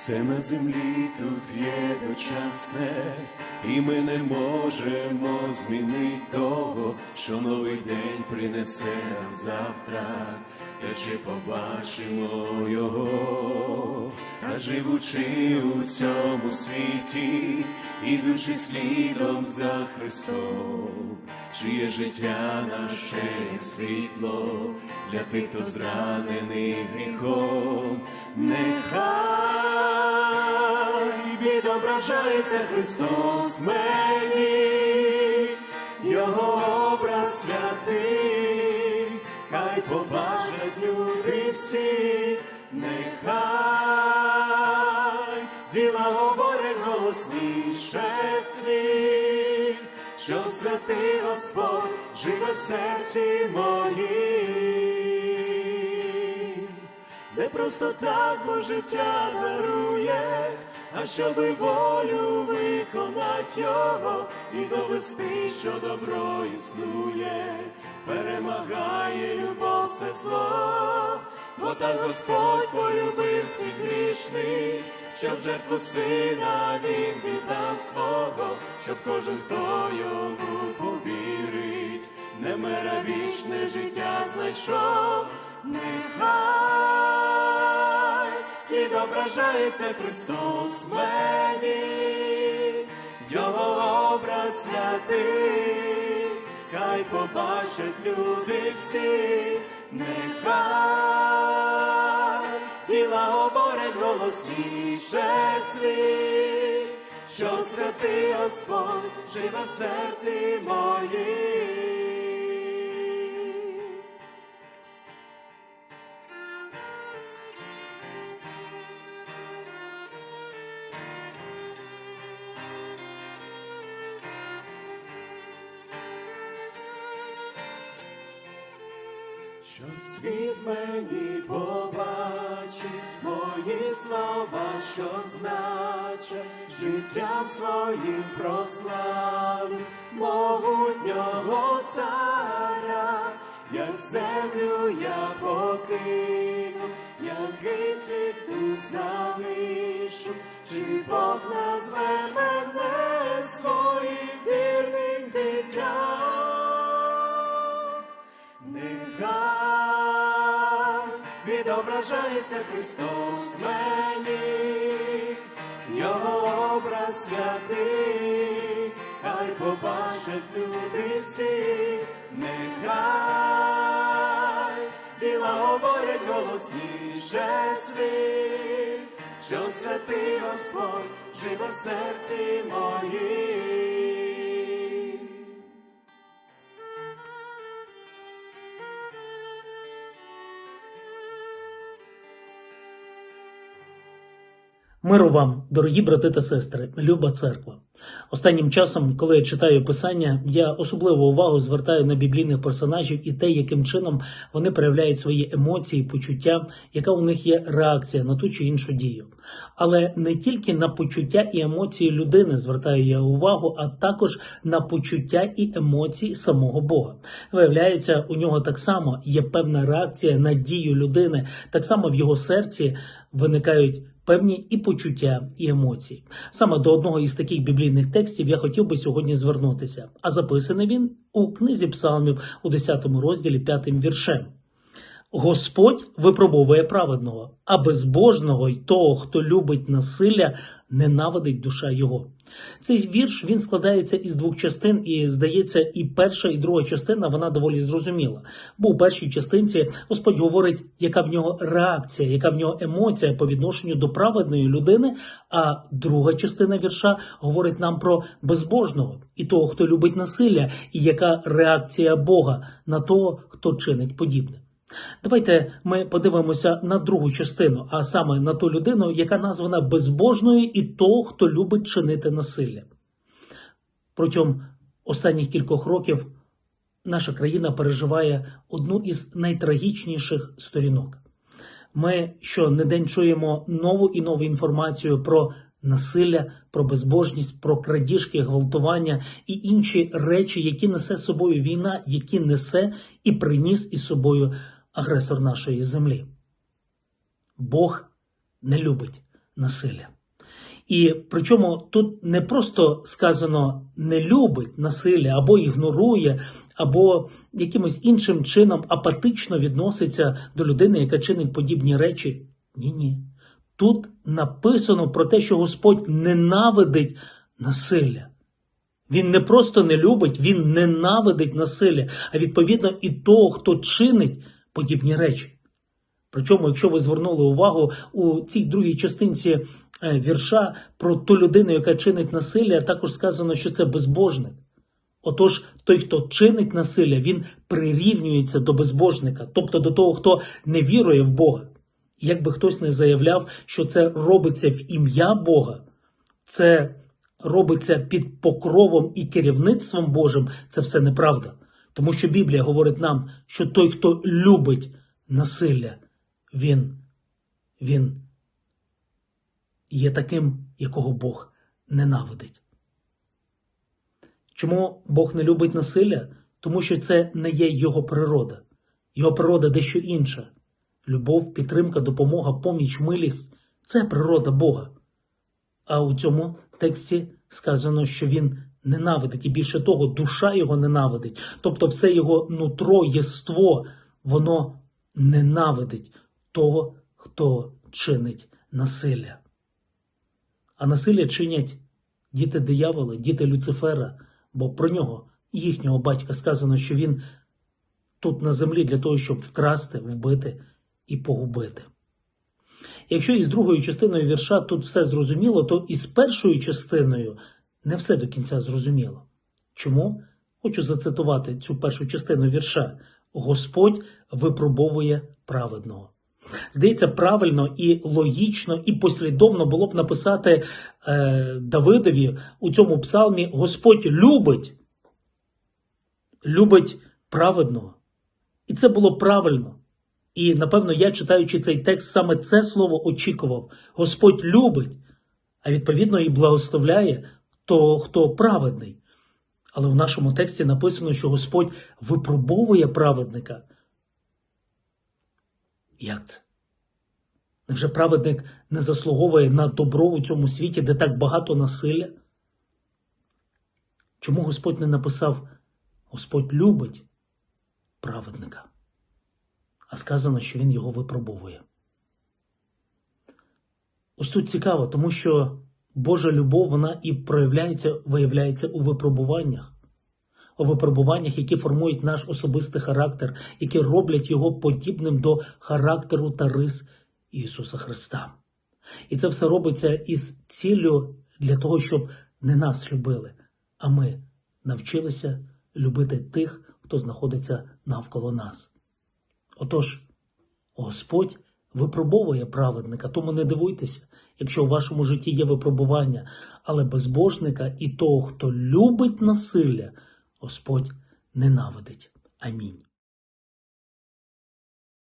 Все на землі тут є дочасне, і ми не можемо змінити того, що новий день принесе нам завтра, та чи побачимо його, а живучи у цьому світі, ідучи слідом за Христом, чиє життя наше як світло для тих, хто зранений гріхом, нехай відображається Христос в мені, Його образ святий, хай побачать люди всі, нехай діла говорять голосніше світ, святий Господь живе в серці моїм, не просто так бо життя дарує, а щоби волю виконати його і довести, що добро існує, перемагає любов все зло, бо так Господь полюбив світ грішний, що в жертву сина він віддав свого, щоб кожен, хто йому повірить, не мера вічне життя знайшов, нехай відображається Христос в мені, Його образ святий, хай побачать люди всі, нехай тіла говорять голосніше світ, що святий Господь живе в серці моїм. Що світ мені побачить, мої слова, що значать, життям своїм прославлю могутнього царя, як землю я покину, який світ тут залишу, чи Бог назве мене своїм вірним відображається Христос мені, Його образ святий, хай побачать люди всі, нехай діла говорять голосніше світ, що святий Господь живе в серці моїм. Миру вам, дорогі брати та сестри, люба церква. Останнім часом, коли я читаю писання, я особливу увагу звертаю на біблійних персонажів і те, яким чином вони проявляють свої емоції, почуття, яка у них є реакція на ту чи іншу дію. Але не тільки на почуття і емоції людини звертаю я увагу, а також на почуття і емоції самого Бога. Виявляється, у нього так само є певна реакція на дію людини, так само в його серці виникають певні і почуття, і емоції. Саме до одного із таких біблійних текстів я хотів би сьогодні звернутися. А записаний він у книзі Псалмів у 10 розділі 5 віршем. Господь випробовує праведного, а безбожного й того, хто любить насилля, ненавидить душа його. Цей вірш він складається із двох частин, і здається, і перша, і друга частина вона доволі зрозуміла. Бо у першій частинці Господь говорить, яка в нього реакція, яка в нього емоція по відношенню до праведної людини. А друга частина вірша говорить нам про безбожного і того, хто любить насилля, і яка реакція Бога на того, хто чинить подібне. Давайте ми подивимося на другу частину, а саме на ту людину, яка названа безбожною, і того, хто любить чинити насилля. Протягом останніх кількох років наша країна переживає одну із найтрагічніших сторінок. Ми щонедень чуємо нову і нову інформацію про насилля, про безбожність, про крадіжки, гвалтування і інші речі, які несе з собою війна, які несе і приніс із собою агресор нашої землі. Бог не любить насилля. І причому тут не просто сказано не любить насилля або ігнорує, або якимось іншим чином апатично відноситься до людини, яка чинить подібні речі. Ні, ні. Тут написано про те, що Господь ненавидить насилля. Він не просто не любить, він ненавидить насилля, а відповідно і того, хто чинить подібні речі. Причому, якщо ви звернули увагу у цій другій частинці е, вірша про ту людину, яка чинить насилля, також сказано, що це безбожник. Отож, той, хто чинить насилля, він прирівнюється до безбожника, тобто до того, хто не вірує в Бога. І Якби хтось не заявляв, що це робиться в ім'я Бога, це робиться під покровом і керівництвом Божим, це все неправда. Тому що Біблія говорить нам, що той, хто любить насилля, він, він є таким, якого Бог ненавидить. Чому Бог не любить насилля? Тому що це не є його природа. Його природа дещо інша. Любов, підтримка, допомога, поміч, милість це природа Бога. А у цьому тексті сказано, що він ненавидить, і більше того, душа його ненавидить. Тобто все його нутро, єство, воно ненавидить того, хто чинить насилля. А насилля чинять діти диявола, діти Люцифера, бо про нього, їхнього батька, сказано, що він тут на землі для того, щоб вкрасти, вбити і погубити. Якщо із другою частиною вірша тут все зрозуміло, то із першою частиною не все до кінця зрозуміло. Чому? Хочу зацитувати цю першу частину вірша. Господь випробовує праведного. Здається, правильно і логічно, і послідовно було б написати е, Давидові у цьому псалмі: Господь любить, любить праведного. І це було правильно. І напевно, я, читаючи цей текст, саме це слово очікував. Господь любить, а відповідно і благословляє того, хто праведний. Але в нашому тексті написано, що Господь випробовує праведника. Як це? Невже праведник не заслуговує на добро у цьому світі, де так багато насилля? Чому Господь не написав Господь любить праведника? а сказано, що він його випробовує. Ось тут цікаво, тому що Божа любов вона і проявляється, виявляється у випробуваннях, у випробуваннях, які формують наш особистий характер, які роблять його подібним до характеру та рис Ісуса Христа. І це все робиться із ціллю для того, щоб не нас любили, а ми навчилися любити тих, хто знаходиться навколо нас. Отож, Господь випробовує праведника, тому не дивуйтеся, якщо у вашому житті є випробування, але безбожника і того, хто любить насилля, Господь ненавидить. Амінь.